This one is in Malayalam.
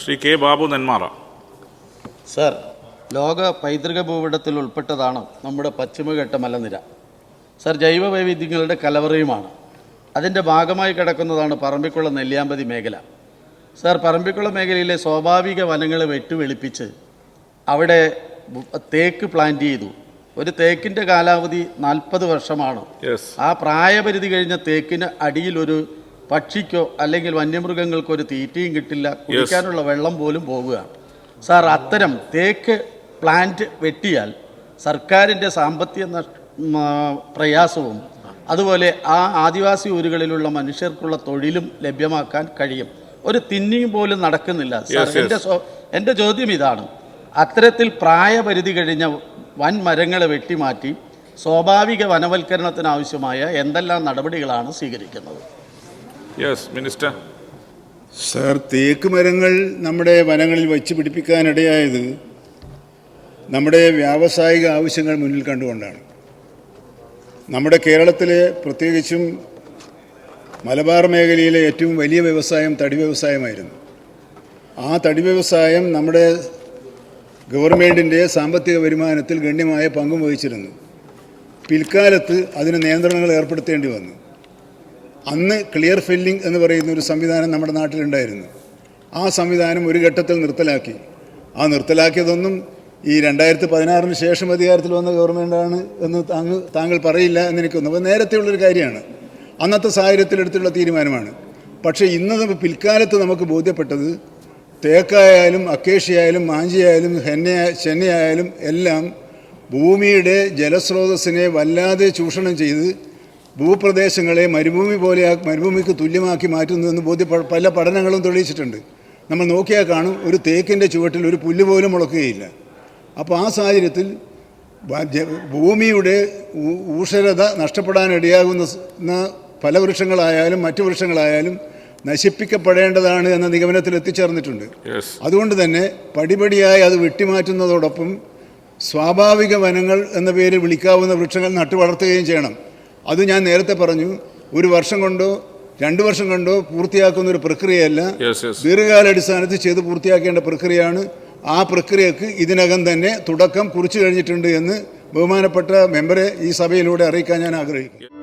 ശ്രീ കെ ബാബു നെന്മാറ. സർ ലോക പൈതൃക ഭൂപടത്തിൽ ഉൾപ്പെട്ടതാണ് നമ്മുടെ പശ്ചിമഘട്ട മലനിര. സർ ജൈവ വൈവിധ്യങ്ങളുടെ കലവറയുമാണ്. അതിന്റെ ഭാഗമായി കിടക്കുന്നതാണ് പറമ്പിക്കുളം നെല്ലിയാമ്പതി മേഖല. സർ പറമ്പിക്കുളം മേഖലയിലെ സ്വാഭാവിക വനങ്ങൾ വെട്ടുവെളിപ്പിച്ച് അവിടെ തേക്ക് പ്ലാന്റ് ചെയ്തു. ഒരു തേക്കിന്റെ കാലാവധി നാൽപ്പത് വർഷമാണ്. ആ പ്രായപരിധി കഴിഞ്ഞ തേക്കിന് അടിയിൽ ഒരു പക്ഷിക്കോ അല്ലെങ്കിൽ വന്യമൃഗങ്ങൾക്കോ ഒരു തീറ്റയും കിട്ടില്ല കുടിക്കാനുള്ള വെള്ളം പോലും പോകുകയാണ് സാർ അത്തരം തേക്ക് പ്ലാന്റ് വെട്ടിയാൽ സർക്കാരിന്റെ സാമ്പത്തിക പ്രയാസവും അതുപോലെ ആ ആദിവാസി ഊരുകളിലുള്ള മനുഷ്യർക്കുള്ള തൊഴിലും ലഭ്യമാക്കാൻ കഴിയും. ഒരു തിന്നിയും പോലും നടക്കുന്നില്ല. സാർ. എന്റെ എന്റെ ചോദ്യം ഇതാണ്. അത്തരത്തിൽ പ്രായപരിധി കഴിഞ്ഞ വൻ മരങ്ങളെ വെട്ടിമാറ്റി സ്വാഭാവിക വനവൽക്കരണത്തിനാവശ്യമായ എന്തെല്ലാം നടപടികളാണ് സ്വീകരിക്കുന്നത്? യെസ് മിനിസ്റ്റർ സാർ തേക്ക് മരങ്ങൾ നമ്മുടെ വനങ്ങളിൽ വച്ച് പിടിപ്പിക്കാനിടയായത് നമ്മുടെ വ്യാവസായിക ആവശ്യങ്ങൾ മുന്നിൽ കണ്ടുകൊണ്ടാണ്. നമ്മുടെ കേരളത്തിലെ പ്രത്യേകിച്ചും മലബാർ മേഖലയിലെ ഏറ്റവും വലിയ വ്യവസായം തടി വ്യവസായമായിരുന്നു. ആ തടി വ്യവസായം നമ്മുടെ ഗവൺമെന്റിന്റെ സാമ്പത്തിക വരുമാനത്തിൽ ഗണ്യമായ പങ്കും വഹിച്ചിരുന്നു. പിൽക്കാലത്ത് അതിന് നിയന്ത്രണങ്ങൾ ഏർപ്പെടുത്തേണ്ടി വന്നു. അന്ന് ക്ലിയർ ഫില്ലിംഗ് എന്ന് പറയുന്ന ഒരു സംവിധാനം നമ്മുടെ നാട്ടിലുണ്ടായിരുന്നു. ആ സംവിധാനം ഒരു ഘട്ടത്തിൽ നിർത്തലാക്കി. ആ നിർത്തലാക്കിയതൊന്നും ഈ രണ്ടായിരത്തി പതിനാറിന് ശേഷം അധികാരത്തിൽ വന്ന ഗവൺമെന്റാണ് എന്ന് താങ്കൾ താങ്കൾ പറയില്ല എന്ന് എനിക്ക് തോന്നുന്നു. അപ്പോൾ നേരത്തെയുള്ളൊരു കാര്യമാണ്. അന്നത്തെ സാഹചര്യത്തിലെടുത്തുള്ള തീരുമാനമാണ്. പക്ഷേ ഇന്ന് പിൽക്കാലത്ത് നമുക്ക് ബോധ്യപ്പെട്ടത് തേക്കായാലും അക്കേഷ്യയായാലും മാഞ്ചിയായാലും ഹെന്ന ചെന്നയായാലും എല്ലാം ഭൂമിയുടെ ജലസ്രോതസ്സിനെ വല്ലാതെ ചൂഷണം ചെയ്ത് ഭൂപ്രദേശങ്ങളെ മരുഭൂമി പോലെ മരുഭൂമിക്ക് തുല്യമാക്കി മാറ്റുന്നുവെന്ന് ബോധ്യ പല പഠനങ്ങളും തെളിയിച്ചിട്ടുണ്ട്. നമ്മൾ നോക്കിയാൽ കാണും ഒരു തേക്കിന്റെ ചുവട്ടിൽ ഒരു പുല്ല് പോലും മുളക്കുകയില്ല. അപ്പോൾ ആ സാഹചര്യത്തിൽ ഭൂമിയുടെ ഊഷരത നഷ്ടപ്പെടാനിടയാകുന്ന പല വൃക്ഷങ്ങളായാലും ഫലവൃക്ഷങ്ങളായാലും മറ്റു വൃക്ഷങ്ങളായാലും നശിപ്പിക്കപ്പെടേണ്ടതാണ് എന്ന നിഗമനത്തിൽ എത്തിച്ചേർന്നിട്ടുണ്ട്. അതുകൊണ്ട് തന്നെ പടിപടിയായി അത് വെട്ടിമാറ്റുന്നതോടൊപ്പം സ്വാഭാവിക വനങ്ങൾ എന്ന പേരിൽ വിളിക്കാവുന്ന വൃക്ഷങ്ങൾ നട്ടു വളർത്തുകയും ചെയ്യണം. അത് ഞാൻ നേരത്തെ പറഞ്ഞു ഒരു വർഷം കൊണ്ടോ രണ്ടു വർഷം കൊണ്ടോ പൂർത്തിയാക്കുന്ന ഒരു പ്രക്രിയയല്ല. ദീർഘകാലാടിസ്ഥാനത്തിൽ ചെയ്ത് പൂർത്തിയാക്കേണ്ട പ്രക്രിയയാണ്. ആ പ്രക്രിയക്ക് ഇതിനകം തന്നെ തുടക്കം കുറിച്ചു കഴിഞ്ഞിട്ടുണ്ട് എന്ന് ബഹുമാനപ്പെട്ട മെമ്പറെ ഈ സഭയിലൂടെ അറിയിക്കാൻ ഞാൻ ആഗ്രഹിക്കുന്നു.